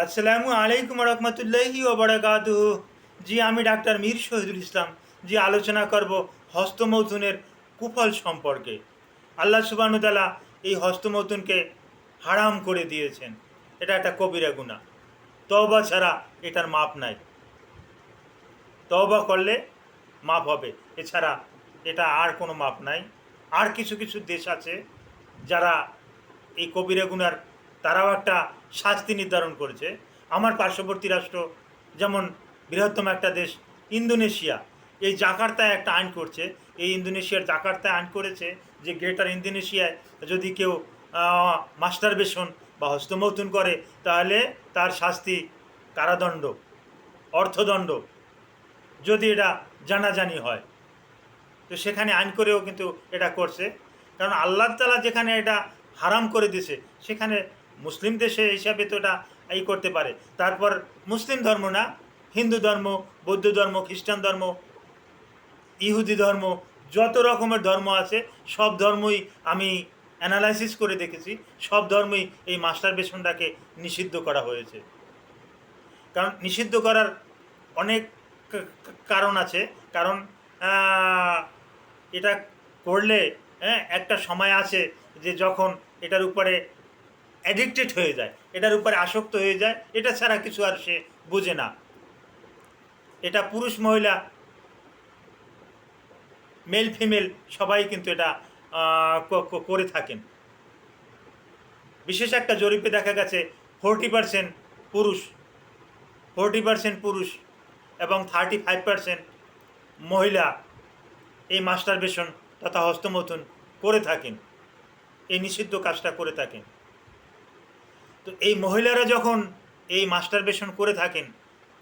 আসসালামু আলাইকুম রহমতুল্লাহি ওবরাকাতু জি, আমি ডাক্তার মীর শহীদুল ইসলাম। জি, আলোচনা করব হস্তমৌথুনের কুফল সম্পর্কে। আল্লাহ সুবানুতালা এই হস্তমৌথুনকে হারাম করে দিয়েছেন। এটা একটা কবিরা গুণা তওবা ছাড়া এটার মাপ নাই। তওবা করলে মাপ হবে। এছাড়া এটা আর কোনো মাপ নাই। আর কিছু কিছু দেশ আছে যারা এই কবিরা গুনার তারাও একটা শাস্তি নির্ধারণ করেছে। আমার পার্শ্ববর্তী রাষ্ট্র, যেমন বৃহত্তম একটা দেশ, ইন্দোনেশিয়া, এই জাকার্তায় একটা আইন করছে। এই ইন্দোনেশিয়ার জাকার্তায় আইন করেছে যে গ্রেটার ইন্দোনেশিয়ায় যদি কেউ মাস্টার বেশন বা হস্তমৌথুন করে, তাহলে তার শাস্তি কারাদণ্ড, অর্থদণ্ড যদি এটা জানাজানি হয়। তো সেখানে আইন করেও কিন্তু এটা করছে। কারণ আল্লাহ তালা যেখানে এটা হারাম করে দিয়েছে, সেখানে মুসলিম দেশে হিসাবে তো এটা এই করতে পারে। তারপর মুসলিম ধর্ম না, হিন্দু ধর্ম, বৌদ্ধ ধর্ম, খ্রিস্টান ধর্ম, ইহুদি ধর্ম, যত রকমের ধর্ম আছে, সব ধর্মই আমি অ্যানালাইসিস করে দেখেছি, সব ধর্মই এই মাস্টার বেসনটাকে নিষিদ্ধ করা হয়েছে। কারণ নিষিদ্ধ করার অনেক কারণ আছে। কারণ এটা করলে হ্যাঁ একটা সময় আছে যে যখন এটার উপরে অ্যাডিক্টেড হয়ে যায়। এটার উপরে আসক্ত হয়ে যায়। এটা ছাড়া কিছু আর সে বোঝে না। এটা পুরুষ মহিলা মেল ফিমেল সবাই কিন্তু এটা করে থাকেন। বিশেষ একটা জরিপে দেখা গেছে ফোরটি পার্সেন্ট পুরুষ ফোরটি পার্সেন্ট পুরুষ এবং থার্টি ফাইভ পার্সেন্ট মহিলা এই মাস্টার বেশন তথা হস্তমথুন করে থাকেন। এই নিষিদ্ধ কাজটা করে থাকেন। তো এই মহিলারা যখন এই মাস্টার বেশন করে থাকেন,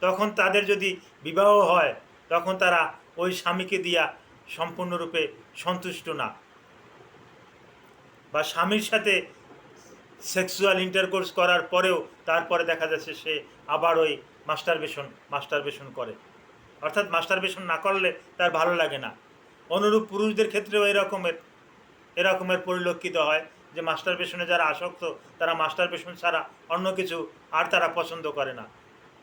তখন তাদের যদি বিবাহ হয়, তখন তারা ওই স্বামীকে দিয়া সম্পূর্ণরূপে সন্তুষ্ট না। বা স্বামীর সাথে সেক্সুয়াল ইন্টারকোর্স করার পরেও তারপরে দেখা যাচ্ছে সে আবার ওই মাস্টারবেশন মাস্টারবেশন করে। অর্থাৎ মাস্টারবেশন না করলে তার ভালো লাগে না। অনুরূপ পুরুষদের ক্ষেত্রেও এরকমের এরকমের পরিলক্ষিত হয়। যে মাস্টার পেশনে যারা আসক্ত, তারা মাস্টার পেশন ছাড়া অন্য কিছু আর তারা পছন্দ করে না।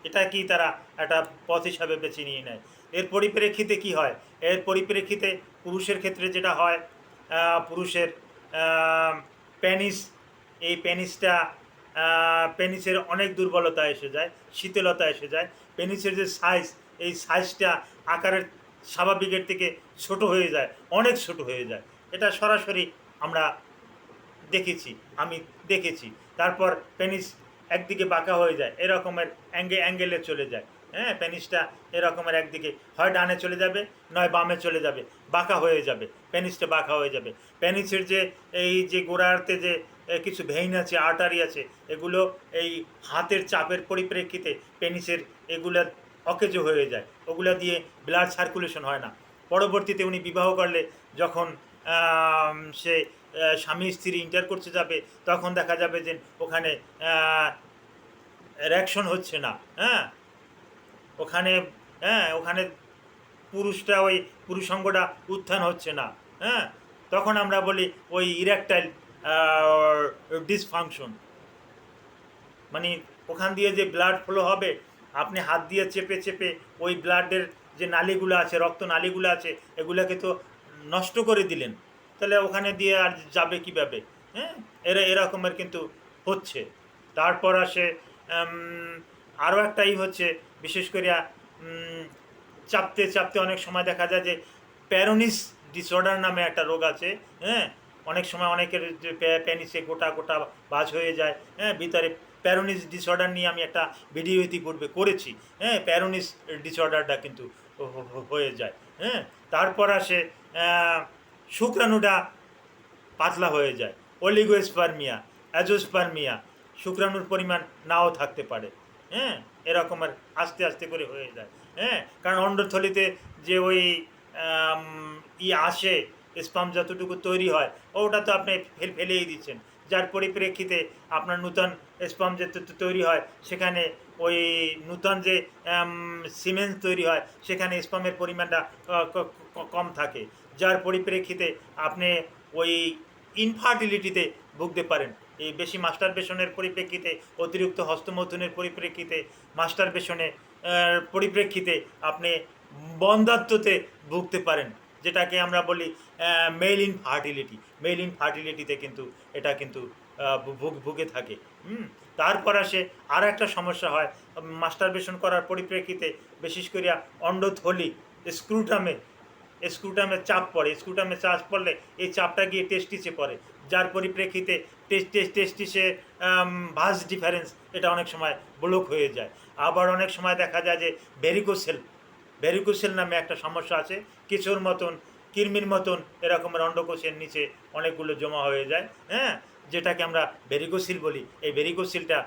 এটা কি তারা একটা পথ হিসাবে বেছে নিয়ে নেয়? এর পরিপ্রেক্ষিতে কি হয়? এর পরিপ্রেক্ষিতে পুরুষের ক্ষেত্রে যেটা হয় পুরুষের প্যানিস এই প্যানিসটা পেনিসের অনেক দুর্বলতা এসে যায়, শীতলতা এসে যায়। পেনিসের যে সাইজ এই সাইজটা আকারের স্বাভাবিকের থেকে ছোট হয়ে যায়, অনেক ছোট হয়ে যায়। এটা সরাসরি আমরা দেখেছি, আমি দেখেছি। তারপর পেনিস একদিকে বাঁকা হয়ে যায়, এরকমের অ্যাঙ্গে অ্যাঙ্গেলে চলে যায়। হ্যাঁ পেনিসটা এরকমের একদিকে, হয় ডানে চলে যাবে, নয় বামে চলে যাবে, বাঁকা হয়ে যাবে পেনিসটা বাঁকা হয়ে যাবে। পেনিসের যে এই যে গোড়াতে যে কিছু ভেইন আছে আর্টারি আছে, এগুলো এই হাতের চাপের পরিপ্রেক্ষিতে পেনিসের এগুলো অকেজ হয়ে যায়। ওগুলো দিয়ে ব্লাড সার্কুলেশন হয় না। পরবর্তীতে উনি বিবাহ করলে যখন সে স্বামী স্ত্রী ইন্টার করতে যাবে, তখন দেখা যাবে যে ওখানে রিয়াকশন হচ্ছে না হ্যাঁ? ওখানে হ্যাঁ ওখানে পুরুষটা ওই পুরুষাঙ্গটা উত্থান হচ্ছে না হ্যাঁ? তখন আমরা বলি ওই ইরেকটাইল ডিসফাংশন মানে ওখান দিয়ে যে ব্লাড ফ্লো হবে, আপনি হাত দিয়ে চেপে চেপে ওই ব্লাডের যে নালীগুলো আছে, রক্ত নালীগুলো আছে, এগুলোকে তো নষ্ট করে দিলেন। তাহলে ওখানে দিয়ে আর যাবে কীভাবে? হ্যাঁ? এরা এরকমের কিন্তু হচ্ছে। তারপর আসে আরও একটাই হচ্ছে, বিশেষ করে চাপতে চাপতে অনেক সময় দেখা যায় যে প্যারোনিস ডিসঅর্ডার নামে একটা রোগ আছে হ্যাঁ? অনেক সময় অনেকের প্যানিসে গোটা গোটা বাজ হয়ে যায় হ্যাঁ? ভিতরে প্যারোনিস ডিসঅর্ডার নিয়ে আমি একটা ভিডিও ইতিপূর্বে করেছি হ্যাঁ? প্যারোনিস ডিসঅর্ডারটা কিন্তু হয়ে যায় হ্যাঁ? তারপর আসে শুক্রাণুটা পাতলা হয়ে যায়। অলিগোস্পার্মিয়া, অ্যাজোস্পার্মিয়া, শুক্রাণুর পরিমাণ নাও থাকতে পারে। হ্যাঁ এরকম আর আস্তে আস্তে করে হয়ে যায়। হ্যাঁ কারণ অন্ডথলিতে যে ওই ই আসে, স্পাম যতটুকু তৈরি হয়, ওটা তো আপনি ফেলেই দিচ্ছেন। যার পরিপ্রেক্ষিতে আপনার নূতন স্পাম যে তৈরি হয়, সেখানে ওই নূতন যে সিমেন্ট তৈরি হয়, সেখানে স্পামের পরিমাণটা কম থাকে। যার পরিপ্রেক্ষিতে আপনি ওই ইনফার্টিলিটিতে ভুগতে পারেন। এই বেশি মাস্টার বেশনের পরিপ্রেক্ষিতে, অতিরিক্ত হস্তমৈথুনের পরিপ্রেক্ষিতে মাস্টার বেশনে পরিপ্রেক্ষিতে আপনি বন্ধাত্মতে ভুগতে পারেন। যেটাকে আমরা বলি মেল ইন ফার্টিলিটি মেল ইন ফার্টিলিটিতে কিন্তু এটা কিন্তু ভুগে থাকে। হুম? তারপর আসে আর একটা সমস্যা হয় মাস্টারবেশন করার পরিপ্রেক্ষিতে বিশেষ করিয়া অন্ডথলি স্ক্রুটামে স্ক্রুটামে চাপ পড়ে। স্ক্রুটামে চাপ পড়লে এই চাপটা গিয়ে টেস্টিসে পড়ে। যার পরিপ্রেক্ষিতে টেস্ট টেস্ট টেস্টিসে ভাস ডিফারেন্স এটা অনেক সময় ব্লক হয়ে যায়। আবার অনেক সময় দেখা যায় যে ভেরিকোসেল ভেরিকোসেল নামে একটা সমস্যা আছে। কিছুর মতন কৃমির মতন এরকম অন্ডকোষের নিচে অনেকগুলো জমা হয়ে যায় হ্যাঁ? যেটাকে আমরা ভেরিকোসিল বলি। এই ভেরিকোসিলটা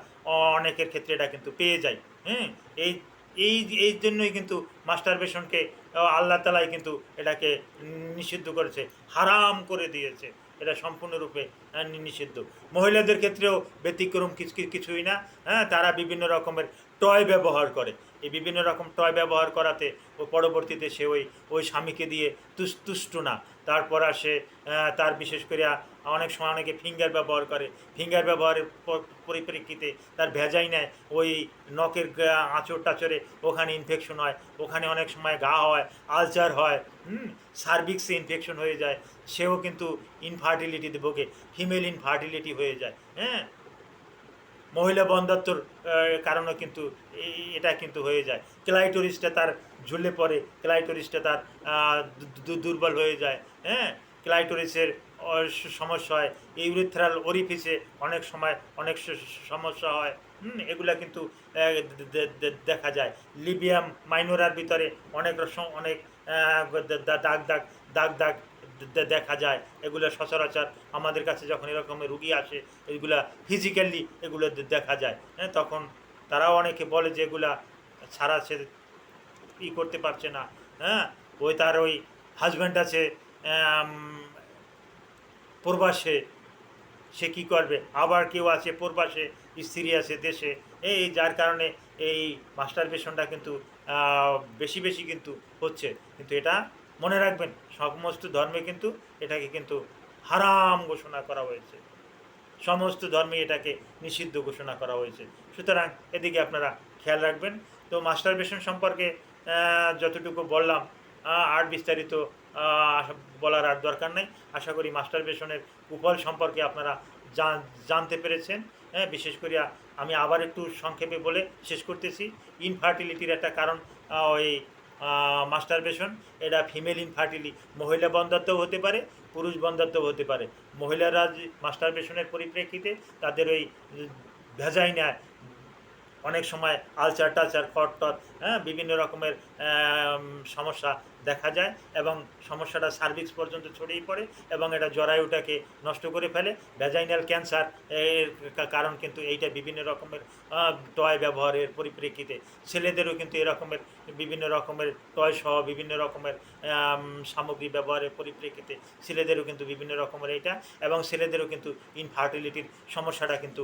অনেকের ক্ষেত্রে এটা কিন্তু পেয়ে যায় হ্যাঁ এই এই এই জন্যই কিন্তু মাস্টারবেশনকে আল্লাহ তালাই কিন্তু এটাকে নিষিদ্ধ করেছে, হারাম করে দিয়েছে। এটা সম্পূর্ণরূপে আহ, নিষিদ্ধ। মহিলাদের ক্ষেত্রেও ব্যতিক্রম কিছু কিছু- কিছুই না হ্যাঁ তারা বিভিন্ন রকমের টয় ব্যবহার করে। এই বিভিন্ন রকম টয় ব্যবহার করাতে ও পরবর্তীতে সে ওই ওই স্বামীকে দিয়ে তুষ্ট না। তারপর আসে তার বিশেষ করে অনেক সময় অনেকে ফিঙ্গার ব্যবহার করে। ফিঙ্গার ব্যবহারের পরিপ্রেক্ষিতে তার ভেজাই নেয়। ওই নখের আঁচড় টাচড়ে ওখানে ইনফেকশন হয়। ওখানে অনেক সময় গা হয় আলচার হয়, হুম সার্ভিক্সে ইনফেকশন হয়ে যায়। সেও কিন্তু ইনফার্টিলিটিতে ভোগে। ফিমেল ইনফার্টিলিটি হয়ে যায় হ্যাঁ? মহিলা বন্ধাত্মর কারণে কিন্তু এটা কিন্তু হয়ে যায়। ক্লাইটোরিসটা তার ঝুলে পড়ে, ক্লাইটোরিসটা তার দুর্বল হয়ে যায় হ্যাঁ? ক্লাইটোরিসের সমস্যা হয়। ইউরিথ্রাল ওরিফিসে অনেক সময় অনেক সমস্যা হয়। এগুলা কিন্তু দেখা যায়। লিবিয়াম মাইনোরার ভিতরে অনেক রকম, অনেক দাগ দাগ দাগ দাগ দেখা যায়, এগুলো সচরাচর আমাদের কাছে যখন এরকমের রুগী আসে, এগুলা ফিজিক্যালি এগুলো দেখা যায়। হ্যাঁ তখন তারাও অনেকে বলে যে এগুলা ছাড়া সে ই করতে পারছে না। হ্যাঁ ওই তার ওই হাজব্যান্ড আছে প্রবাসে, সে কি করবে? আবার কেউ আছে প্রবাসে, স্ত্রী আছে দেশে। এই যার কারণে এই মাস্টার মাস্টারবেশনটা কিন্তু বেশি বেশি কিন্তু হচ্ছে। কিন্তু এটা মনে রাখবেন সমস্ত ধর্মে কিন্তু এটাকে কিন্তু হারাম ঘোষণা করা হয়েছে। সমস্ত ধর্মে এটাকে নিষিদ্ধ ঘোষণা করা হয়েছে। সুতরাং এদিকে আপনারা খেয়াল রাখবেন। তো মাস্টার মাস্টারবেশন সম্পর্কে যতটুকু বললাম আর বিস্তারিত বলার আর দরকার নেই। আশা করি মাস্টার মাস্টারবেশনের কুফল সম্পর্কে আপনারা জান- জানতে পেরেছেন। হ্যাঁ বিশেষ করে আমি আবার একটু সংক্ষেপে বলে শেষ করতেছি। ইনফার্টিলিটির একটা কারণ ওই মাস্টারবেশন এটা ফিমেল ইনফার্টিলি মহিলা বন্ধাত্ব হতে পারে, পুরুষ বন্ধাত্ব হতে পারে। মহিলারা মাস্টারবেশনের পরিপ্রেক্ষিতে তাদের ওই ভেজাই নেয় অনেক সময় আলচার টালচার ফট টট হ্যাঁ বিভিন্ন রকমের সমস্যা দেখা যায় এবং সমস্যাটা সার্ভিক্স পর্যন্ত ছড়িয়ে পড়ে এবং এটা জরায়ুটাকে নষ্ট করে ফেলে। ভ্যাজাইনাল ক্যান্সার এর কারণ কিন্তু এইটা বিভিন্ন রকমের টয় ব্যবহারের পরিপ্রেক্ষিতে। ছেলেদেরও কিন্তু এরকমের বিভিন্ন রকমের টয় সহ বিভিন্ন রকমের সামগ্রী ব্যবহারের পরিপ্রেক্ষিতে ছেলেদেরও কিন্তু বিভিন্ন রকমের এইটা এবং ছেলেদেরও কিন্তু ইনফার্টিলিটির সমস্যাটা কিন্তু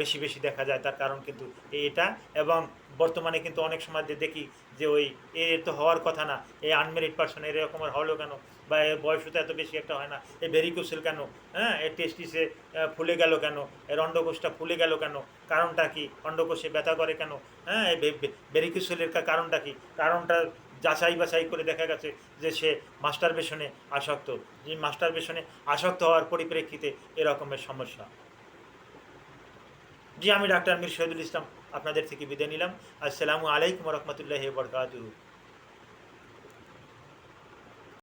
বেশি বেশি দেখা যায়। তার কারণ কিন্তু এটা এবং বর্তমানে কিন্তু অনেক সময় দেখি যে ওই এর তো হওয়ার কথা না এই আনমেরিড পার্সন এরকমের হলো কেন? বা এর বয়স তো এত বেশি একটা হয় না এই ভেরিকোসেল কেন? হ্যাঁ এর টেস্টিসে ফুলে গেল কেন? এর অন্ডকোষটা ফুলে গেল কেন? কারণটা কি? অন্ডকোষে ব্যথা করে কেন? হ্যাঁ এই ভেরিকোসেলের কারণটা কি? কারণটা যাচাই বাছাই করে দেখা গেছে যে সে মাস্টারবেশনে আসক্ত। যে মাস্টারবেশনে আসক্ত হওয়ার পরিপ্রেক্ষিতে এরকমের সমস্যা। জি আমি ডাক্তার মির শহীদুল ইসলাম আপনাদের থেকে বিদায় নিলাম। আসসালামু আলাইকুম রহমতুল্লাহ বরকাতুহ।